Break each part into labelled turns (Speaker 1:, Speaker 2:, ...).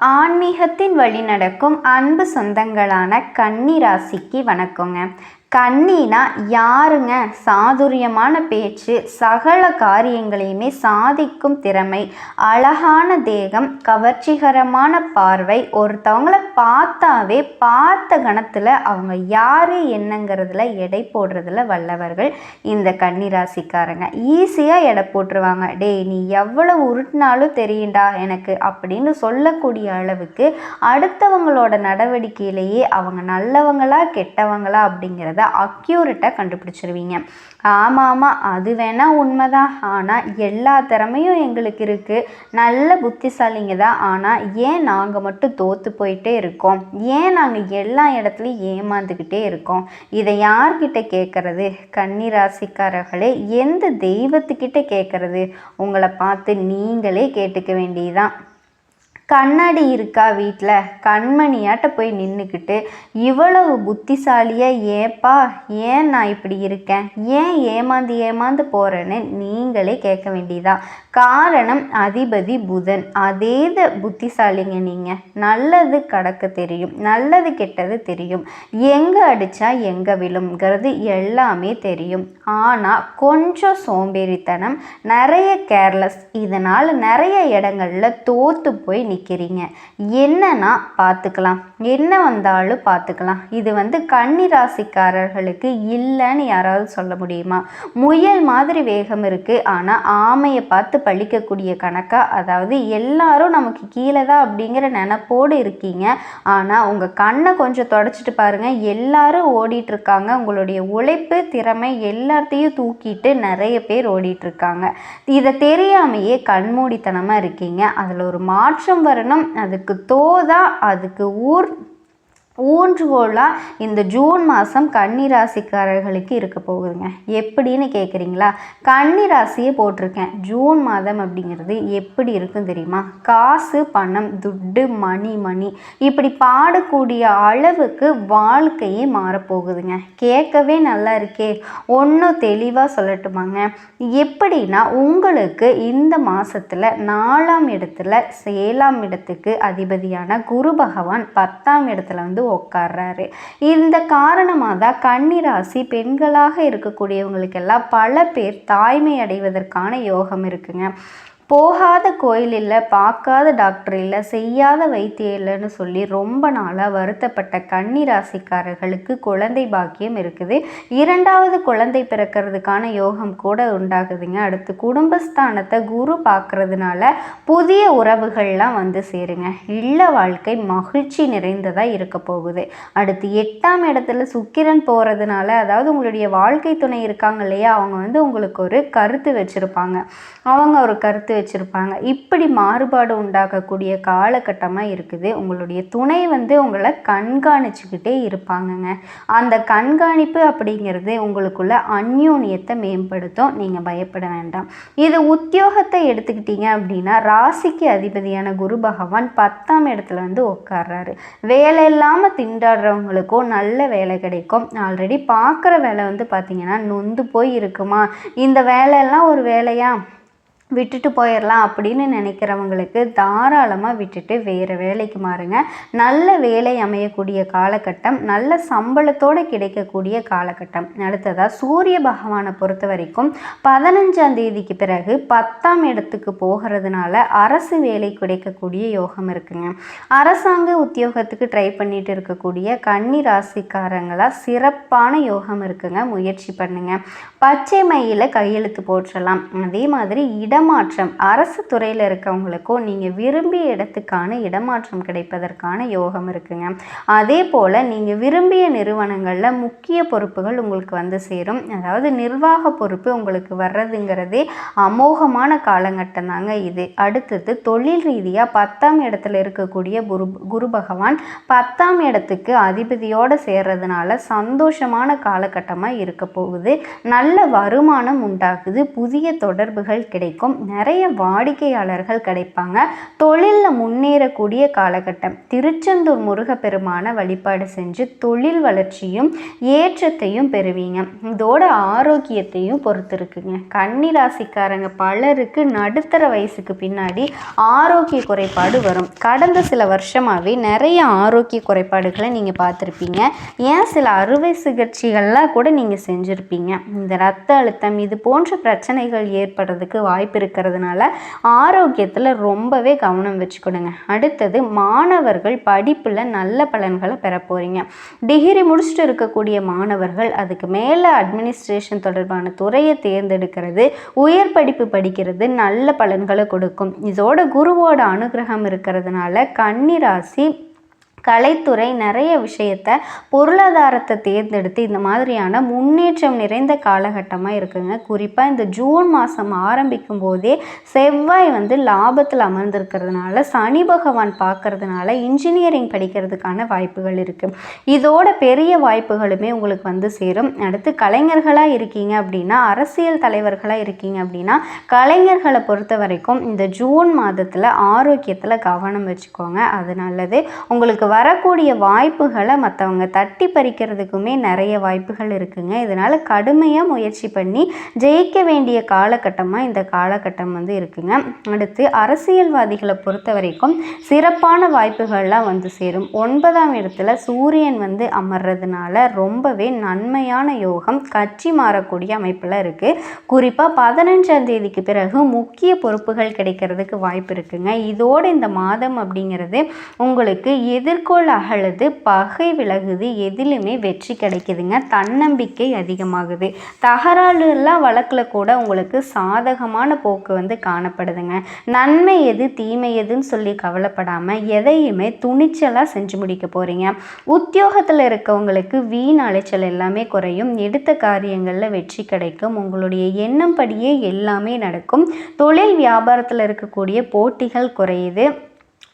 Speaker 1: ஆன்மீகத்தின் வழி நடக்கும் அன்பு சொந்தங்களான கன்னி ராசிக்கு வணக்கங்க. கன்னினா யாருங்க? சாதுரியமான பேச்சு சகல காரியங்களையுமே சாதிக்கும் திறமை அழகான தேகம் கவர்ச்சிகரமான பார்வை ஒருத்தவங்கள பார்த்தாவே பார்த்த கணத்தில் அவங்க யார் என்னங்கிறதுல எடை போடுறதுல வல்லவர்கள் இந்த கன்னி ராசிக்காரங்க ஈஸியாக எடை போட்டுருவாங்க. டேய் நீ எவ்வளோ உருட்டினாலும் தெரியுண்டா எனக்கு அப்படின்னு சொல்லக்கூடிய அளவுக்கு அடுத்தவங்களோட நடவடிக்கையிலேயே அவங்க நல்லவங்களா கெட்டவங்களா அப்படிங்கிறது அக்யூரேட்டாக கண்டுபிடிச்சிருவீங்க. ஆமாம் ஆமாம் அது வேணால் உண்மைதான். ஆனால் எல்லா திறமையும் எங்களுக்கு இருக்குது நல்ல புத்திசாலிங்க தான். ஆனால் ஏன் நாங்கள் மட்டும் தோற்று போயிட்டே இருக்கோம்? ஏன் நாங்கள் எல்லா இடத்துலையும் ஏமாந்துக்கிட்டே இருக்கோம்? இதை யார்கிட்ட கேட்குறது? கன்னிராசிக்காரர்களே எந்த தெய்வத்துக்கிட்ட கேட்குறது? உங்களை பார்த்து நீங்களே கேட்டுக்க வேண்டியதுதான். கண்ணாடி இருக்கா வீட்டில் கண்மணியாட்ட போய் நின்றுக்கிட்டு இவ்வளவு புத்திசாலியாக ஏப்பா ஏன் நான் இப்படி இருக்கேன்? ஏன் ஏமாந்து ஏமாந்து போகிறேன்னு நீங்களே கேட்க வேண்டியதா? காரணம் அதிபதி புதன். அதே புத்திசாலிங்க நீங்கள் நல்லது கடக்க தெரியும். நல்லது கெட்டது தெரியும். எங்கே அடித்தா எங்கே விழுங்கிறது எல்லாமே தெரியும். ஆனால் கொஞ்சம் சோம்பேறித்தனம் நிறைய கேர்லெஸ் இதனால் நிறைய இடங்களில் தோற்று போய் நிற்கிறீங்க என்னன்னா பார்த்துக்கலாம். என்ன வந்தாலும் பார்த்துக்கலாம். இது வந்து கன்னிராசிக்காரர்களுக்கு இல்லைன்னு யாராவது சொல்ல முடியுமா? முயல் மாதிரி வேகம் இருக்குது ஆனால் ஆமையை பார்த்து பழிக்கக்கூடிய கணக்காக அதாவது எல்லாரும் நமக்கு கீழே தான் அப்படிங்கிற நினப்போடு இருக்கீங்க. ஆனால் உங்கள் கண்ணை கொஞ்சம் தொடச்சிட்டு பாருங்கள் எல்லாரும் ஓடிட்டுருக்காங்க. உங்களுடைய உழைப்பு திறமை எல்லாத்தையும் தூக்கிட்டு நிறைய பேர் ஓடிட்டுருக்காங்க. இதை தெரியாமையே கண்மூடித்தனமாக இருக்கீங்க. அதில் ஒரு மாற்றம் வரணும். அதுக்கு தோதா அதுக்கு ஊர் ஊன்றுகோலாக இந்த ஜூன் மாதம் கன்னி ராசிக்காரர்களுக்கு இருக்க போகுதுங்க. எப்படின்னு கேட்குறீங்களா கன்னிராசியை போட்டிருக்கேன். ஜூன் மாதம் அப்படிங்கிறது எப்படி இருக்கும் தெரியுமா? காசு பணம் துட்டு மணி மணி. இப்படி பாடக்கூடிய அளவுக்கு வாழ்க்கையே மாறப்போகுதுங்க. கேட்கவே நல்லா இருக்கே. ஒன்றும் தெளிவாக சொல்லட்டுமாங்க. எப்படின்னா உங்களுக்கு இந்த மாதத்தில் நாலாம் இடத்துல ஏழாம் இடத்துக்கு அதிபதியான குரு பகவான் பத்தாம் இடத்துல வந்து உட்கார்றாரு. இந்த காரணமாக தான் கன்னிராசி பெண்களாக இருக்கக்கூடியவங்களுக்கெல்லாம் பல பேர் தாய்மை அடைவதற்கான யோகம் இருக்குங்க. போகாத கோயில் இல்லை பார்க்காத டாக்டர் இல்லை செய்யாத வைத்தியம் இல்லைன்னு சொல்லி ரொம்ப நாளாக வருத்தப்பட்ட கன்னி ராசிக்காரர்களுக்கு குழந்தை பாக்கியம் இருக்குது. இரண்டாவது குழந்தை பிறக்கிறதுக்கான யோகம் கூட உண்டாகுதுங்க. அடுத்து குடும்பஸ்தானத்தை குரு பார்க்கறதுனால புதிய உறவுகள்லாம் வந்து சேருங்க. இல்ல வாழ்க்கை மகிழ்ச்சி நிறைந்ததாக இருக்க போகுது. அடுத்து எட்டாம் இடத்துல சுக்கிரன் போகிறதுனால அதாவது உங்களுடைய வாழ்க்கை துணை இருக்காங்க இல்லையா அவங்க வந்து உங்களுக்கு ஒரு கருத்து வச்சுருப்பாங்க. அவங்க ஒரு கருத்து வச்சுருப்பாங்க. இப்படி மாறுபாடு உண்டாகக்கூடிய காலகட்டமாக இருக்குது. உங்களுடைய துணை வந்து உங்களை கண்காணிச்சுக்கிட்டே இருப்பாங்கங்க. அந்த கண்காணிப்பு அப்படிங்கிறது உங்களுக்குள்ள அந்யோன்யத்தை மேம்படுத்தும். நீங்கள் பயப்பட வேண்டாம். இது உத்தியோகத்தை எடுத்துக்கிட்டீங்க அப்படின்னா ராசிக்கு அதிபதியான குரு பகவான் பத்தாம் இடத்துல வந்து உட்கார்றாரு. வேலை இல்லாமல் திண்டாடுறவங்களுக்கும் நல்ல வேலை கிடைக்கும். ஆல்ரெடி பார்க்குற வேலை வந்து பார்த்திங்கன்னா நொந்து போய் இருக்குமா? இந்த வேலையெல்லாம் ஒரு வேலையா? விட்டுட்டு போயிடலாம் அப்படின்னு நினைக்கிறவங்களுக்கு தாராளமாக விட்டுட்டு வேறு வேலைக்கு மாறுங்க. நல்ல வேலை அமையக்கூடிய காலகட்டம் நல்ல சம்பளத்தோடு கிடைக்கக்கூடிய காலகட்டம். அடுத்ததாக சூரிய பகவானை பொறுத்த வரைக்கும் பதினஞ்சாம் தேதிக்கு பிறகு பத்தாம் இடத்துக்கு போகிறதுனால அரசு வேலை கிடைக்கக்கூடிய யோகம் இருக்குங்க. அரசாங்க உத்தியோகத்துக்கு ட்ரை பண்ணிட்டு இருக்கக்கூடிய கன்னி ராசிக்காரங்களாக சிறப்பான யோகம் இருக்குங்க. முயற்சி பண்ணுங்க. பச்சை மையில் கையெழுத்து போற்றலாம். அதே மாதிரி இட இடமாற்றம். அரசு துறையில் இருக்கவங்களுக்கும் நீங்கள் விரும்பிய இடத்துக்கான இடமாற்றம் கிடைப்பதற்கான யோகம் இருக்குங்க. அதே போல் நீங்கள் விரும்பிய நிறுவனங்களில் முக்கிய பொறுப்புகள் உங்களுக்கு வந்து சேரும். அதாவது நிர்வாக பொறுப்பு உங்களுக்கு வர்றதுங்கிறதே அமோகமான காலகட்டம் தாங்க இது. அடுத்தது தொழில் ரீதியாக பத்தாம் இடத்துல இருக்கக்கூடிய குரு குரு பகவான் பத்தாம் இடத்துக்கு அதிபதியோடு சேர்றதுனால சந்தோஷமான காலகட்டமாக இருக்க போகுது. நல்ல வருமானம் உண்டாகுது புதிய தொடர்புகள் கிடைக்கும். இருக்கும் நிறைய வாடிக்கையாளர்கள் கிடைப்பாங்க. தொழிலில் முன்னேறக்கூடிய காலகட்டம். திருச்செந்தூர் முருகப்பெருமான வழிபாடு செஞ்சு தொழில் வளர்ச்சியும் ஏற்றத்தையும் பெறுவீங்க. இதோட ஆரோக்கியத்தையும் பொறுத்து இருக்குங்க கன்னி ராசிக்காரங்க பலருக்கு நடுத்தர வயசுக்கு பின்னாடி ஆரோக்கிய குறைபாடு வரும். கடந்த சில வருஷமாகவே நிறைய ஆரோக்கிய குறைபாடுகளை நீங்கள் பார்த்துருப்பீங்க. ஏன் சில அறுவை சிகிச்சைகள்லாம் கூட நீங்கள் செஞ்சுருப்பீங்க. இந்த ரத்த அழுத்தம் இது போன்ற பிரச்சனைகள் ஏற்படுறதுக்கு வாய்ப்பு இருக்கிறதுனால ஆரோக்கியத்தில் ரொம்பவே கவனம் வச்சுக்கணுங்க. அடுத்தது மாணவர்கள் படிப்பில் நல்ல பலன்களை பெற போகிறீங்க டிகிரி முடிச்சுட்டு இருக்கக்கூடிய மாணவர்கள் அதுக்கு மேலே அட்மினிஸ்ட்ரேஷன் தொடர்பான துறையை தேர்ந்தெடுக்கிறது உயர் படிப்பு படிக்கிறது நல்ல பலன்களை கொடுக்கும். இதோட குருவோட அனுகிரகம் இருக்கிறதுனால கன்னிராசி கலைத்துறை நிறைய விஷயத்த பொருளாதாரத்தை தேர்ந்தெடுத்து இந்த மாதிரியான முன்னேற்றம் நிறைந்த காலகட்டமாக இருக்குங்க. குறிப்பாக இந்த ஜூன் மாதம் ஆரம்பிக்கும் போதே செவ்வாய் வந்து லாபத்தில் அமர்ந்திருக்கிறதுனால சனி பகவான் பார்க்கறதுனால இன்ஜினியரிங் படிக்கிறதுக்கான வாய்ப்புகள் இருக்குது இதோட பெரிய வாய்ப்புகளுமே உங்களுக்கு வந்து சேரும். அடுத்து கலைஞர்களாக இருக்கீங்க அப்படின்னா அரசியல் தலைவர்களாக இருக்கீங்க அப்படின்னா கலைஞர்களை பொறுத்த வரைக்கும் இந்த ஜூன் மாதத்தில் ஆரோக்கியத்தில் கவனம் வச்சுக்கோங்க. அது நல்லது. உங்களுக்கு வரக்கூடிய வாய்ப்புகளை மற்றவங்க தட்டி பறிக்கிறதுக்குமே நிறைய வாய்ப்புகள் இருக்குங்க. இதனால் கடுமையாக முயற்சி பண்ணி ஜெயிக்க வேண்டிய காலகட்டமாக இந்த காலகட்டம் வந்து இருக்குங்க. அடுத்து அரசியல்வாதிகளை பொறுத்த வரைக்கும் சிறப்பான வாய்ப்புகள்லாம் வந்து சேரும். ஒன்பதாம் இடத்துல சூரியன் வந்து அமர்றதுனால ரொம்பவே நன்மையான யோகம் கட்சி மாறக்கூடிய அமைப்பில் இருக்குது குறிப்பாக பதினஞ்சாம் தேதிக்கு பிறகு முக்கிய பொறுப்புகள் கிடைக்கிறதுக்கு வாய்ப்பு இருக்குங்க. இதோடு இந்த மாதம் அப்படிங்கிறது உங்களுக்கு எதிர்க்க குறிக்கோள் அகழுது பகை விலகுது எதிலுமே வெற்றி கிடைக்குதுங்க. தன்னம்பிக்கை அதிகமாகுது. தகராறுலாம் வழக்கில் கூட உங்களுக்கு சாதகமான போக்கு வந்து காணப்படுதுங்க. நன்மை எது தீமை எதுன்னு சொல்லி கவலைப்படாமல் எதையுமே துணிச்சலாக செஞ்சு முடிக்க போகிறீங்க உத்தியோகத்தில் இருக்கவங்களுக்கு வீண் அலைச்சல் எல்லாமே குறையும். எடுத்த காரியங்களில் வெற்றி கிடைக்கும். உங்களுடைய எண்ணம் படியே எல்லாமே நடக்கும். தொழில் வியாபாரத்தில் இருக்கக்கூடிய போட்டிகள் குறையுது.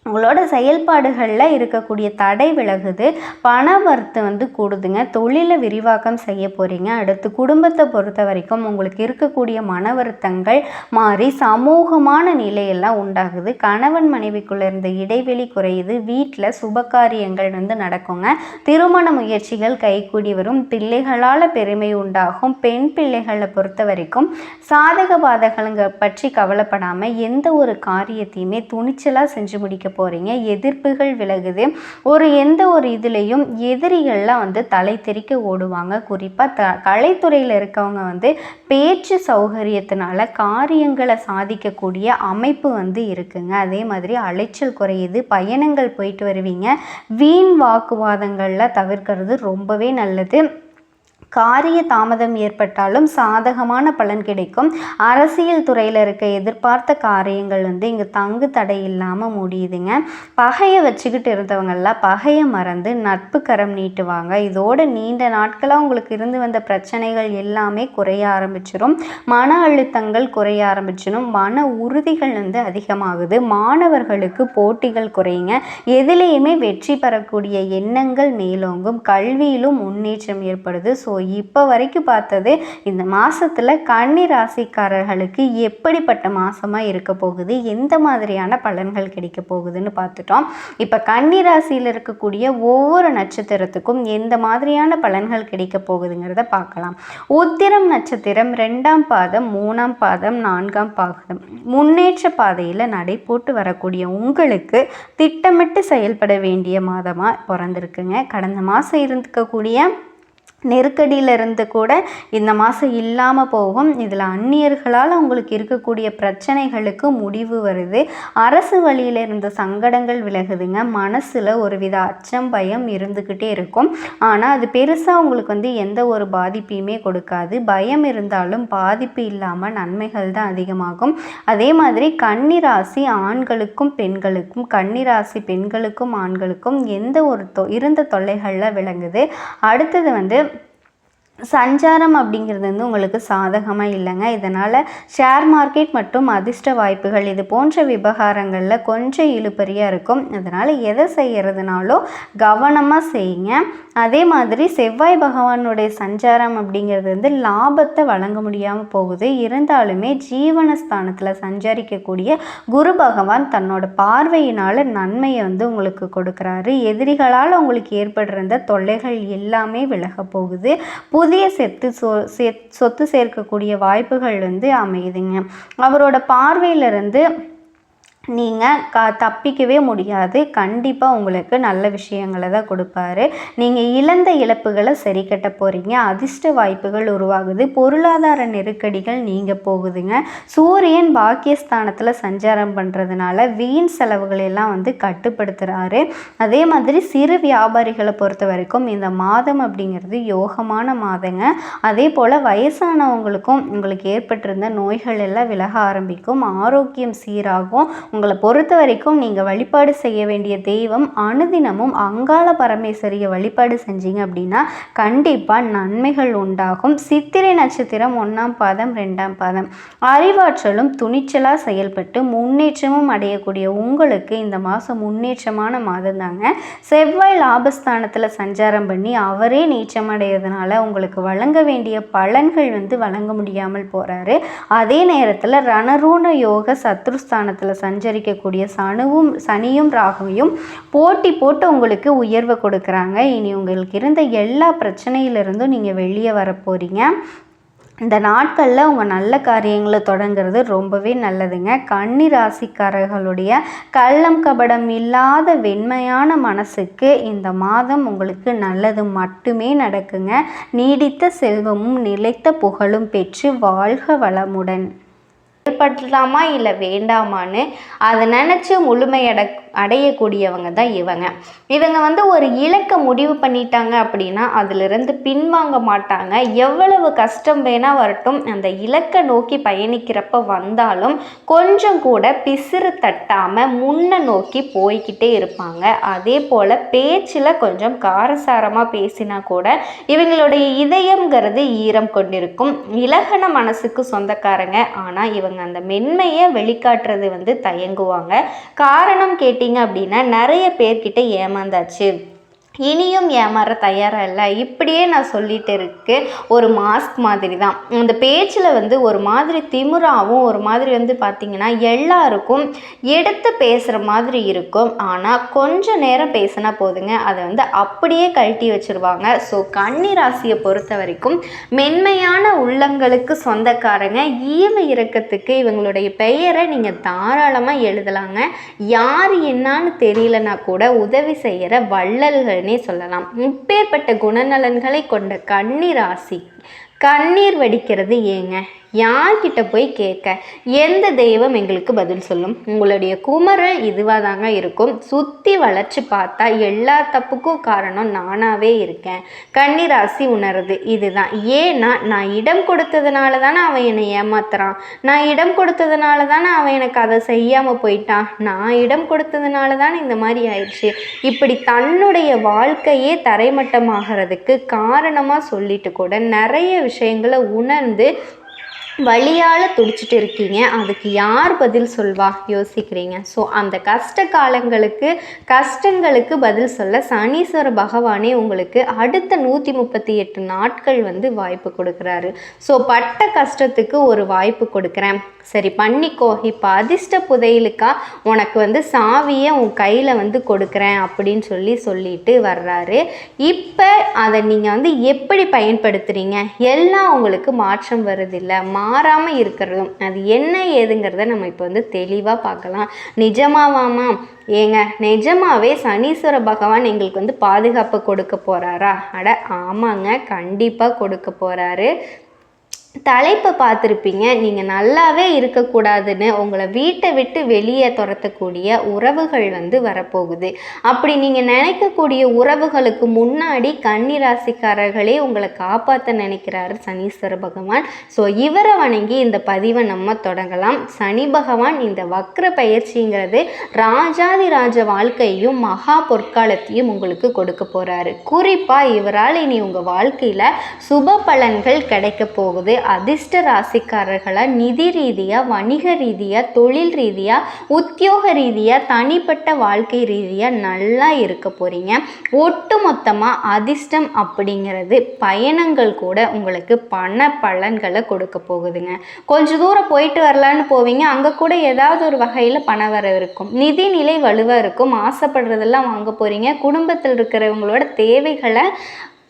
Speaker 1: உங்களோட செயல்பாடுகளில் இருக்கக்கூடிய தடை விலகுது. பண வரத்து வந்து கூடுதுங்க. தொழிலை விரிவாக்கம் செய்ய போகிறீங்க அடுத்து குடும்பத்தை பொறுத்த வரைக்கும் உங்களுக்கு இருக்கக்கூடிய மன வருத்தங்கள் மாறி சமூகமான நிலையெல்லாம் உண்டாகுது. கணவன் மனைவிக்குள்ளே இருந்த இடைவெளி குறையுது. வீட்டில் சுபகாரியங்கள் வந்து நடக்குங்க. திருமண முயற்சிகள் கைகூடி வரும். பிள்ளைகளால் பெருமை உண்டாகும். பெண் பிள்ளைகளை பொறுத்த வரைக்கும் சாதக பாதகங்களை பற்றி கவலைப்படாமல் எந்த ஒரு காரியத்தையுமே துணிச்சலாக செஞ்சு முடிக்க போகிறீங்க எதிர்ப்புகள் விலகுது. ஒரு எந்த ஒரு இதுலேயும் எதிரிகள்லாம் வந்து தலை தெறிக்க ஓடுவாங்க. குறிப்பாக த கலைத்துறையில் இருக்கவங்க வந்து பேச்சு சௌகரியத்தினால காரியங்களை சாதிக்கக்கூடிய அமைப்பு வந்து இருக்குங்க. அதே மாதிரி அலைச்சல் குறையுது பயணங்கள் போயிட்டு வருவீங்க. வீண் வாக்குவாதங்களில் தவிர்க்கிறது ரொம்பவே நல்லது. காரிய தாமதம் ஏற்பட்டாலும் சாதகமான பலன் கிடைக்கும். அரசியல் துறையில் இருக்க எதிர்பார்த்த காரியங்கள் வந்து இங்கே தங்கு தடை இல்லாமல் முடியுதுங்க. பகையை வச்சுக்கிட்டு இருந்தவங்கெல்லாம் பகையை மறந்து நட்பு கரம் நீட்டுவாங்க. இதோட நீண்ட நாட்களாக உங்களுக்கு இருந்து வந்த பிரச்சனைகள் எல்லாமே குறைய ஆரம்பிச்சிடும் மன அழுத்தங்கள் குறைய ஆரம்பிச்சிடும் மன உறுதிகள் வந்து அதிகமாகுது. மாணவர்களுக்கு போட்டிகள் குறையுங்க. எதுலேயுமே வெற்றி பெறக்கூடிய எண்ணங்கள் மேலோங்கும். கல்வியிலும் முன்னேற்றம் ஏற்படுது. ஸோ இப்போ வரைக்கும் பார்த்தது இந்த மாதத்தில் கன்னி ராசிக்காரர்களுக்கு எப்படிப்பட்ட மாதமாக இருக்க போகுது? எந்த மாதிரியான பலன்கள் கிடைக்க போகுதுன்னு பார்த்துட்டோம். இப்போ கன்னி ராசியில் இருக்கக்கூடிய ஒவ்வொரு நட்சத்திரத்துக்கும் எந்த மாதிரியான பலன்கள் கிடைக்க போகுதுங்கிறத பார்க்கலாம். உத்திரம் நட்சத்திரம் ரெண்டாம் பாதம் மூணாம் பாதம் நான்காம் பாதம். முன்னேற்ற பாதையில் நடை போட்டு வரக்கூடிய உங்களுக்கு திட்டமிட்டு செயல்பட வேண்டிய மாதமாக பிறந்திருக்குங்க. கடந்த மாதம் இருந்துக்கக்கூடிய நெருக்கடியிலிருந்து கூட இந்த மாதம் இல்லாமல் போகும். இதில் அந்நியர்களால் அவங்களுக்கு இருக்கக்கூடிய பிரச்சனைகளுக்கு முடிவு வருது. அரசு வழியில் இருந்த சங்கடங்கள் விலகுதுங்க. மனசில் ஒரு வித அச்சம் பயம் இருந்துக்கிட்டே இருக்கும். ஆனால் அது பெருசாக உங்களுக்கு வந்து எந்த ஒரு பாதிப்பையுமே கொடுக்காது. பயம் இருந்தாலும் பாதிப்பு இல்லாமல் நன்மைகள் தான் அதிகமாகும். அதே மாதிரி கன்னிராசி ஆண்களுக்கும் பெண்களுக்கும் கன்னிராசி பெண்களுக்கும் ஆண்களுக்கும் எந்த ஒரு தொ இருந்த தொல்லைகளில் விளங்குது. அடுத்தது வந்து சஞ்சாரம் அப்படிங்கிறது வந்து உங்களுக்கு சாதகமாக இல்லைங்க. இதனால் ஷேர் மார்க்கெட் மற்றும் அதிர்ஷ்ட வாய்ப்புகள் இது போன்ற விவகாரங்களில் கொஞ்சம் இழுபறியாக இருக்கும். அதனால் எதை செய்கிறதுனாலும் கவனமாக செய்யுங்க. அதே மாதிரி செவ்வாய் பகவானுடைய சஞ்சாரம் அப்படிங்கிறது வந்து லாபத்தை வழங்க முடியாமல் போகுது. இருந்தாலுமே ஜீவனஸ்தானத்தில் சஞ்சரிக்கக்கூடிய குரு பகவான் தன்னோட பார்வையினால் நன்மையை வந்து உங்களுக்கு கொடுக்குறாரு. எதிரிகளால் உங்களுக்கு ஏற்படுற தொல்லைகள் எல்லாமே விலக போகுது. புதிய செத்து சொ சொத்து சேர்க்கக்கூடிய வாய்ப்புகள் வந்து அமையுதுங்க. அவரோட பார்வையிலிருந்து நீங்கள் க தப்பிக்கவே முடியாது. கண்டிப்பாக உங்களுக்கு நல்ல விஷயங்களை தான் கொடுப்பாரு. நீங்கள் இழந்த இழப்புகளை சரி கட்ட போகிறீங்க அதிர்ஷ்ட வாய்ப்புகள் உருவாகுது. பொருளாதார நெருக்கடிகள் நீங்கள் போகுதுங்க. சூரியன் பாக்கியஸ்தானத்தில் சஞ்சாரம் பண்ணுறதுனால வீண் செலவுகள் எல்லாம் வந்து கட்டுப்படுத்துகிறாரு அதே மாதிரி சிறு வியாபாரிகளை பொறுத்த வரைக்கும் இந்த மாதம் அப்படிங்கிறது யோகமான மாதங்க. அதே போல் வயசானவங்களுக்கும் உங்களுக்கு ஏற்பட்டிருந்த நோய்கள் எல்லாம் விலக ஆரம்பிக்கும். ஆரோக்கியம் சீராகும். உங்களை பொறுத்த வரைக்கும் நீங்கள் வழிபாடு செய்ய வேண்டிய தெய்வம் அனுதினமும் அங்காள பரமேஸ்வரியை வழிபாடு செஞ்சீங்க அப்படின்னா கண்டிப்பாக நன்மைகள் உண்டாகும். சித்திரை நட்சத்திரம் ஒன்றாம் பாதம் ரெண்டாம் பாதம். அறிவாற்றலும் துணிச்சலாக செயல்பட்டு முன்னேற்றமும் அடையக்கூடிய உங்களுக்கு இந்த மாதம் முன்னேற்றமான மாதம் தாங்க. செவ்வாய் லாபஸ்தானத்தில் சஞ்சாரம் பண்ணி அவரே நீச்சம் அடையிறதுனால உங்களுக்கு வழங்க வேண்டிய பலன்கள் வந்து வழங்க முடியாமல் போகிறாரு அதே நேரத்தில் ரணரூண யோக சத்ருஸ்தானத்தில் சஞ்ச சஞ்சரிக்கக்கூடிய சனுவும் சனியும் ராகுவையும் போட்டி போட்டு உங்களுக்கு உயர்வை கொடுக்குறாங்க. இனி உங்களுக்கு இருந்த எல்லா பிரச்சனையிலிருந்தும் நீங்கள் வெளியே வர போகிறீங்க இந்த நாட்களில் உங்கள் நல்ல காரியங்களை தொடங்குறது ரொம்பவே நல்லதுங்க. கன்னி ராசிக்காரர்களுடைய கள்ளம் கபடம் இல்லாத வெண்மையான மனசுக்கு இந்த மாதம் உங்களுக்கு நல்லது மட்டுமே நடக்குங்க. நீடித்த செல்வமும் நிலைத்த புகழும் பெற்று வாழ்க வளமுடன். ஏற்படுத்தலாமா இல்லை வேண்டாமான்னு அதை நினச்சி முழுமையடை அடையக்கூடியவங்க தான் இவங்க. இவங்க வந்து ஒரு இலக்கை முடிவு பண்ணிட்டாங்க அப்படின்னா அதிலிருந்து பின்வாங்க மாட்டாங்க. எவ்வளவு கஷ்டம் வேணால் வரட்டும். அந்த இலக்கை நோக்கி பயணிக்கிறப்ப வந்தாலும் கொஞ்சம் கூட பிசிறு தட்டாமல் முன்ன நோக்கி போய்கிட்டே இருப்பாங்க. அதே போல் பேச்சில் கொஞ்சம் காரசாரமாக பேசினா கூட இவங்களுடைய இதயங்கிறது ஈரம் கொண்டிருக்கும். இலகன மனசுக்கு சொந்தக்காரங்க. ஆனால் இவங்க அந்த மென்மையை வெளிக்காட்டுறது வந்து தயங்குவாங்க. காரணம் கேட்டிங்க அப்படின்னா நிறைய பேர்கிட்ட ஏமாந்தாச்சு. இனியும் ஏமாற தயாராக இல்லை இப்படியே நான் சொல்லிட்டு இருக்கு. ஒரு மாஸ்க் மாதிரி தான் அந்த பேச்சில் வந்து ஒரு மாதிரி திமுறாவும் ஒரு மாதிரி வந்து பார்த்திங்கன்னா எல்லாருக்கும் எடுத்து பேசுகிற மாதிரி இருக்கும். ஆனால் கொஞ்சம் நேரம் பேசினா போதுங்க. அதை வந்து அப்படியே கழட்டி வச்சுருவாங்க. ஸோ கன்னி ராசியை பொறுத்த வரைக்கும் மென்மையான உள்ளங்களுக்கு சொந்தக்காரங்க. ஈவ இறக்கத்துக்கு இவங்களுடைய பெயரை நீங்கள் தாராளமாக எழுதலாங்க. யார் என்னான்னு தெரியலனா கூட உதவி செய்கிற வள்ளல்கள் அப்படின்னே சொல்லலாம். இப்பேற்பட்ட குணநலன்களை கொண்ட கன்னி ராசி கண்ணீர் வடிக்கிறது ஏங்க? யார்கிட்ட போய் கேட்க? எந்த தெய்வம் எங்களுக்கு பதில் சொல்லும்? உங்களுடைய குமரல் இதுவாக தாங்க இருக்கும். சுற்றி வளர்ச்சி பார்த்தா எல்லா தப்புக்கும் காரணம் நானாகவே இருக்கேன். கன்னிராசி உணருது இதுதான். ஏன்னா நான் இடம் கொடுத்ததுனால தானே அவன் என்னை ஏமாத்துறான். நான் இடம் கொடுத்ததுனால தானே அவன் எனக்கு அதை செய்யாமல் போயிட்டான். நான் இடம் கொடுத்ததுனால தானே இந்த மாதிரி ஆயிடுச்சு. இப்படி தன்னுடைய வாழ்க்கையே தரைமட்டமாகிறதுக்கு காரணமாக சொல்லிட்டு கூட நிறைய விஷயங்களை உணர்ந்து வழியால் துடிச்சிட்டு இருக்கீங்க. அதுக்கு யார் பதில் சொல்வா? யோசிக்கிறீங்க. ஸோ அந்த கஷ்ட காலங்களுக்கு கஷ்டங்களுக்கு பதில் சொல்ல சனீஸ்வர பகவானே உங்களுக்கு அடுத்த நூற்றி முப்பத்தி எட்டு நாட்கள் வந்து வாய்ப்பு கொடுக்குறாரு. ஸோ பட்ட கஷ்டத்துக்கு ஒரு வாய்ப்பு கொடுக்குறேன். சரி பண்ணிக்கோ. இப்போ அதிர்ஷ்ட புதையலுக்கா உனக்கு வந்து சாவியை உன் கையில் வந்து கொடுக்குறேன் அப்படின்னு சொல்லி சொல்லிட்டு வர்றாரு. இப்போ அதை நீங்கள் வந்து எப்படி பயன்படுத்துகிறீங்க எல்லாம் உங்களுக்கு மாற்றம் வருதில்லை. மாறாமல் இருக்கிறதும் அது என்ன ஏதுங்கிறத நம்ம இப்போ வந்து தெளிவாக பார்க்கலாம். நிஜமாவாமா? ஏங்க நிஜமாவே சனீஸ்வர பகவான் எங்களுக்கு வந்து பாதுகாப்பு கொடுக்க போகிறாரா அட ஆமாங்க கண்டிப்பாக கொடுக்க போகிறாரு
Speaker 2: தலைப்பை பார்த்துருப்பீங்க. நீங்கள் நல்லாவே இருக்கக்கூடாதுன்னு உங்களை வீட்டை விட்டு வெளியே துரத்தக்கூடிய உறவுகள் வந்து வரப்போகுது. அப்படி நீங்கள் நினைக்கக்கூடிய உறவுகளுக்கு முன்னாடி கன்னி ராசிக்காரர்களே உங்களை காப்பாற்ற நினைக்கிறாரு சனீஸ்வர பகவான். ஸோ இவரை வணங்கி இந்த பதிவை நம்ம தொடங்கலாம். சனி பகவான் இந்த வக்ர பயிற்சிங்கிறது ராஜாதி ராஜ வாழ்க்கையும் மகா பொற்காலத்தையும் உங்களுக்கு கொடுக்க போகிறாரு குறிப்பாக இவரால் இனி உங்கள் வாழ்க்கையில் சுப பலன்கள் கிடைக்க போகுது. அதிர்ஷ்ட ராசிக்காரர்களாக நிதி ரீதியாக வணிக ரீதியாக தொழில் ரீதியாக உத்தியோக ரீதியாக தனிப்பட்ட வாழ்க்கை ரீதியாக நல்லா இருக்க போகிறீங்க ஒட்டு மொத்தமாக அதிர்ஷ்டம் அப்படிங்கிறது பயணங்கள் கூட உங்களுக்கு பண பலன்களை கொடுக்க போகுதுங்க. கொஞ்சம் தூரம் போயிட்டு வரலான்னு போவீங்க. அங்கே கூட ஏதாவது ஒரு வகையில் பண வர இருக்கும். நிதிநிலை வலுவாக இருக்கும். ஆசைப்படுறதெல்லாம் வாங்க போகிறீங்க குடும்பத்தில் இருக்கிறவங்களோட தேவைகளை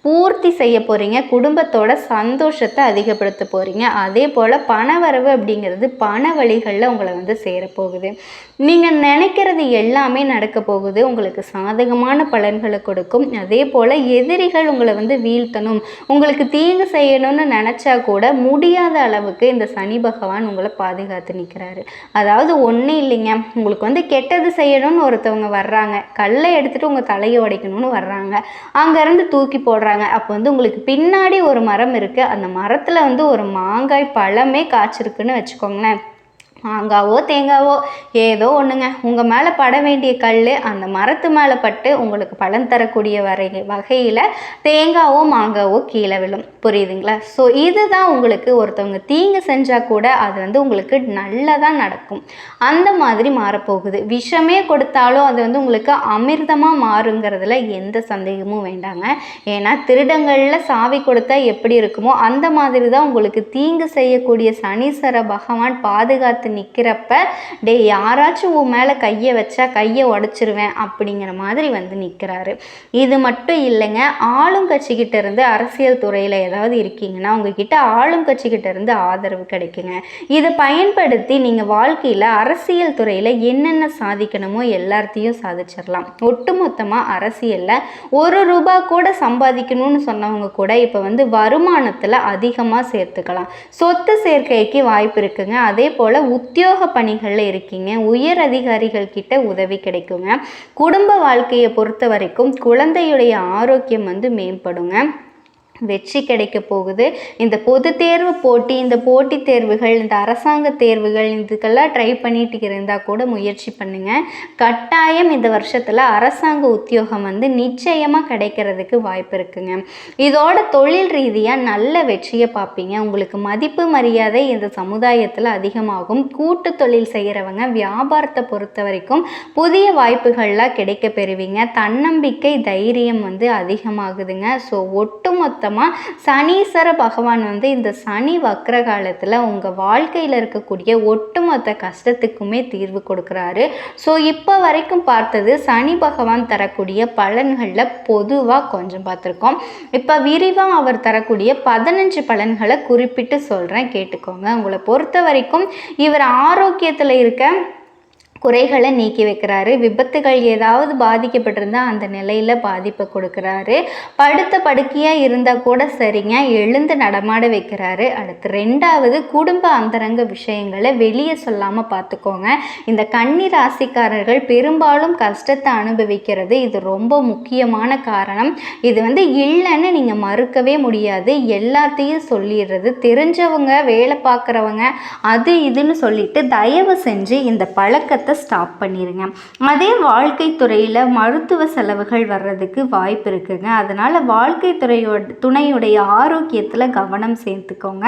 Speaker 2: பூர்த்தி செய்ய போகிறீங்க குடும்பத்தோட சந்தோஷத்தை அதிகப்படுத்த போகிறீங்க அதே போல் பணவரவு அப்படிங்கிறது பண வழிகளில் உங்களை வந்து சேரப்போகுது நீங்கள் நினைக்கிறது எல்லாமே நடக்க போகுது. உங்களுக்கு சாதகமான பலன்களை கொடுக்கும். அதே போல் எதிரிகள் உங்களை வந்து வீழ்த்தணும். உங்களுக்கு தீங்கு செய்யணும்னு நினச்சா கூட முடியாத அளவுக்கு இந்த சனி பகவான் உங்களை பாதுகாத்து நிற்கிறாரு அதாவது ஒன்றும் இல்லைங்க. உங்களுக்கு வந்து கெட்டது செய்யணும்னு ஒருத்தவங்க வர்றாங்க. கல்லை எடுத்துகிட்டு உங்கள் தலையை உடைக்கணும்னு வர்றாங்க. அங்கேருந்து தூக்கி போடுறாங்க. அப்போ வந்து உங்களுக்கு பின்னாடி ஒரு மரம் இருக்குது அந்த மரத்தில் வந்து ஒரு மாங்காய் பழமே காய்ச்சிருக்குன்னு வச்சுக்கோங்களேன். மாங்காவோ தேங்காவோ ஏதோ ஒன்றுங்க உங்கள் மேலே பட வேண்டிய கல் அந்த மரத்து மேலே பட்டு உங்களுக்கு பலன் தரக்கூடிய வரை வகையில் தேங்காவோ மாங்காவோ கீழே விழும். புரியுதுங்களா? ஸோ இதுதான் உங்களுக்கு ஒருத்தவங்க தீங்கு செஞ்சால் கூட அது வந்து உங்களுக்கு நல்லதாக நடக்கும். அந்த மாதிரி மாறப்போகுது. விஷமே கொடுத்தாலும் அது வந்து உங்களுக்கு அமிர்தமாக மாறுங்கிறதுல எந்த சந்தேகமும் வேண்டாங்க. ஏன்னா திருடங்களில் சாவி கொடுத்தா எப்படி இருக்குமோ அந்த மாதிரி தான் உங்களுக்கு தீங்கு செய்யக்கூடிய சனீஸ்வர பகவான் பாதுகாத்து நிற்கிறப்ப டே யாராச்சும் உன் மேலே கையை வச்சா கையை உடச்சிருவேன் அப்படிங்கிற மாதிரி வந்து நிற்கிறாரு இது மட்டும் இல்லைங்க ஆளுங்கட்சிக்கிட்ட இருந்து அரசியல் துறையில் ஏதாவது இருக்கீங்கன்னா உங்ககிட்ட ஆளுங்கட்சிக்கிட்ட இருந்து ஆதரவு கிடைக்குங்க. இதை பயன்படுத்தி நீங்கள் வாழ்க்கையில் அரசியல் துறையில் என்னென்ன சாதிக்கணுமோ எல்லாத்தையும் சாதிச்சிடலாம் ஒட்டுமொத்தமாக அரசியலில் ஒரு ரூபா கூட சம்பாதிக்கணும்னு சொன்னவங்க கூட இப்போ வந்து வருமானத்தில் அதிகமாக சேர்த்துக்கலாம். சொத்து சேர்க்கைக்கு வாய்ப்பு இருக்குங்க. அதே போல் உத்தியோக பணிகளில் இருக்கீங்க. உயர் அதிகாரிகள் கிட்ட உதவி கிடைக்குங்க. குடும்ப வாழ்க்கையை பொறுத்த வரைக்கும் குழந்தையுடைய ஆரோக்கியம் வந்து மேம்படுங்க. வெற்றி கிடைக்க போகுது. இந்த பொது தேர்வு போட்டி இந்த போட்டி தேர்வுகள் இந்த அரசாங்க தேர்வுகள் இதுக்கெல்லாம் ட்ரை பண்ணிட்டு இருந்தால் கூட முயற்சி பண்ணுங்க. கட்டாயம் இந்த வருஷத்தில் அரசாங்க உத்தியோகம் வந்து நிச்சயமாக கிடைக்கிறதுக்கு வாய்ப்பு இருக்குங்க. இதோட தொழில் ரீதியாக நல்ல வெற்றியை பார்ப்பீங்க. உங்களுக்கு மதிப்பு மரியாதை இந்த சமுதாயத்தில் அதிகமாகும். கூட்டு தொழில் செய்கிறவங்க வியாபாரத்தை பொறுத்த வரைக்கும் புதிய வாய்ப்புகள்லாம் கிடைக்க பெறுவீங்க. தன்னம்பிக்கை தைரியம் வந்து அதிகமாகுதுங்க. ஸோ ஒட்டுமொத்த மூலமாக சனீஸ்வர பகவான் வந்து இந்த சனி வக்ர காலத்தில் உங்கள் வாழ்க்கையில் இருக்கக்கூடிய ஒட்டுமொத்த கஷ்டத்துக்குமே தீர்வு கொடுக்குறாரு. ஸோ இப்போ வரைக்கும் பார்த்தது சனி பகவான் தரக்கூடிய பலன்களில் பொதுவாக கொஞ்சம் பார்த்துருக்கோம். இப்போ விரிவாக அவர் தரக்கூடிய பதினஞ்சு பலன்களை குறிப்பிட்டு சொல்கிறேன் கேட்டுக்கோங்க. உங்களை பொறுத்த வரைக்கும் இவர் ஆரோக்கியத்தில் இருக்க குறைகளை நீக்கி வைக்கிறாரு. விபத்துகள் ஏதாவது பாதிக்கப்பட்டிருந்தால் அந்த நிலையில் பாதிப்பை கொடுக்குறாரு. படுத்த படுக்கையாக இருந்தால் கூட சரிங்க. எழுந்து நடமாட வைக்கிறாரு. அடுத்து ரெண்டாவது குடும்ப அந்தரங்க விஷயங்களை வெளியே சொல்லாமல் பார்த்துக்கோங்க இந்த கன்னி ராசிக்காரர்கள் பெரும்பாலும் கஷ்டத்தை அனுபவிக்கிறது. இது ரொம்ப முக்கியமான காரணம். இது வந்து இல்லைன்னு நீங்கள் மறுக்கவே முடியாது. எல்லாத்தையும் சொல்லிடுறது. தெரிஞ்சவங்க வேலை பார்க்குறவங்க அது இதுன்னு சொல்லிட்டு தயவு செஞ்சு இந்த பழக்கத்தை ஸ்டாப் பண்ணிடுங்க அதே வாழ்க்கை துறையில் மருத்துவ செலவுகள் வர்றதுக்கு வாய்ப்பு இருக்குங்க. அதனால் வாழ்க்கை துறையோட துணையுடைய ஆரோக்கியத்தில் கவனம் சேர்த்துக்கோங்க.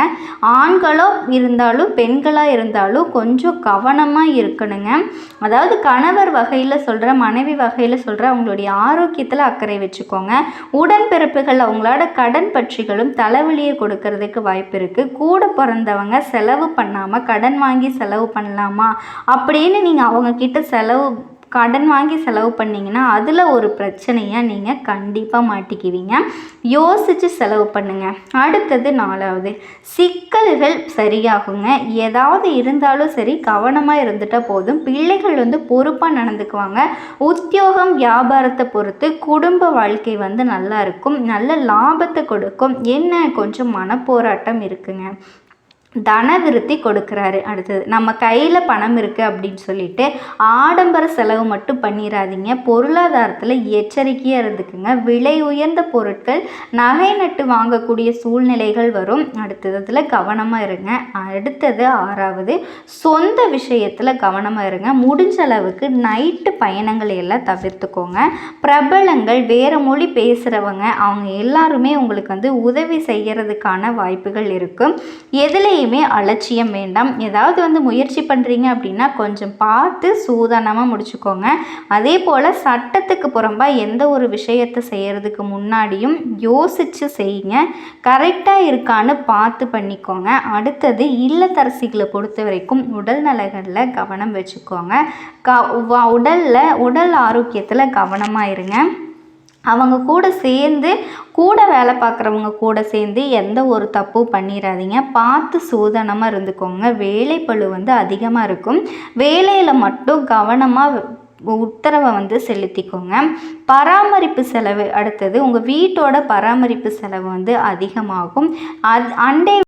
Speaker 2: ஆண்களோ இருந்தாலும் பெண்களாக இருந்தாலும் கொஞ்சம் கவனமாக இருக்கணுங்க. அதாவது கணவர் வகையில் சொல்கிற மனைவி வகையில் சொல்கிற அவங்களுடைய ஆரோக்கியத்தில் அக்கறை வச்சுக்கோங்க. உடன்பிறப்புகள் அவங்களோட கடன் பற்றிகளும் தலைவலியை கொடுக்கறதுக்கு வாய்ப்பு இருக்குது கூட பிறந்தவங்க செலவு பண்ணாமல் கடன் வாங்கி செலவு பண்ணலாமா? அப்படின்னு நீங்கள் அவங்கக்கிட்ட செலவு கடன் வாங்கி செலவு பண்ணிங்கன்னா அதில் ஒரு பிரச்சனையாக நீங்கள் கண்டிப்பாக மாட்டிக்குவீங்க. யோசித்து செலவு பண்ணுங்கள் அடுத்தது நாலாவது சிக்கல்கள் சரியாகுங்க. ஏதாவது இருந்தாலும் சரி கவனமாக இருந்துட்டால் போதும். பிள்ளைகள் வந்து பொறுப்பாக நடந்துக்குவாங்க. உத்தியோகம் வியாபாரத்தை பொறுத்து குடும்ப வாழ்க்கை வந்து நல்லா இருக்கும். நல்ல லாபத்தை கொடுக்கும். என்ன? கொஞ்சம் மனப்போராட்டம் இருக்குங்க.
Speaker 1: தனவிருத்தி கொடுக்குறாரு. அடுத்தது நம்ம கையில் பணம் இருக்குது அப்படின்னு சொல்லிட்டு ஆடம்பர செலவு மட்டும் பண்ணிடாதீங்க பொருளாதாரத்தில் எச்சரிக்கையாக இருந்துக்குங்க. விலை உயர்ந்த பொருட்கள் நகை நட்டு வாங்கக்கூடிய சூழ்நிலைகள் வரும். அடுத்ததுல கவனமாக இருங்க. அடுத்தது ஆறாவது சொந்த விஷயத்தில் கவனமாக இருங்க. முடிஞ்ச அளவுக்கு நைட்டு பயணங்களை எல்லாம் தவிர்த்துக்கோங்க. பிரபலங்கள் வேறு மொழி பேசுகிறவங்க அவங்க எல்லாருமே உங்களுக்கு வந்து உதவி செய்கிறதுக்கான வாய்ப்புகள் இருக்கும். எதுலேயும் அலட்சியம் வேண்டாம். ஏதாவது வந்து முயற்சி பண்ணுறீங்க அப்படின்னா கொஞ்சம் பார்த்து சூதானமாக முடிச்சுக்கோங்க. அதே போல் சட்டத்துக்கு புறம்பாக எந்த ஒரு விஷயத்தை செய்கிறதுக்கு முன்னாடியும் யோசித்து செய்யுங்க. கரெக்டாக இருக்கான்னு பார்த்து பண்ணிக்கோங்க. அடுத்தது இல்லத்தரசிகளை பொறுத்த வரைக்கும் உடல் நலங்களில் கவனம் வச்சுக்கோங்க. க உடலில் உடல் ஆரோக்கியத்தில் கவனமாக இருங்க. அவங்க கூட சேர்ந்து கூட வேலை பார்க்குறவங்க கூட சேர்ந்து எந்த ஒரு தப்பும் பண்ணிடாதீங்க பார்த்து சூதனமாக இருந்துக்கோங்க. வேலைப்பழு வந்து அதிகமாக இருக்கும். வேலையில் மட்டும் கவனமாக உத்தரவை வந்து செலுத்திக்கோங்க. பராமரிப்பு செலவு அடுத்தது உங்கள் வீட்டோட பராமரிப்பு செலவு வந்து அதிகமாகும். அது அண்டை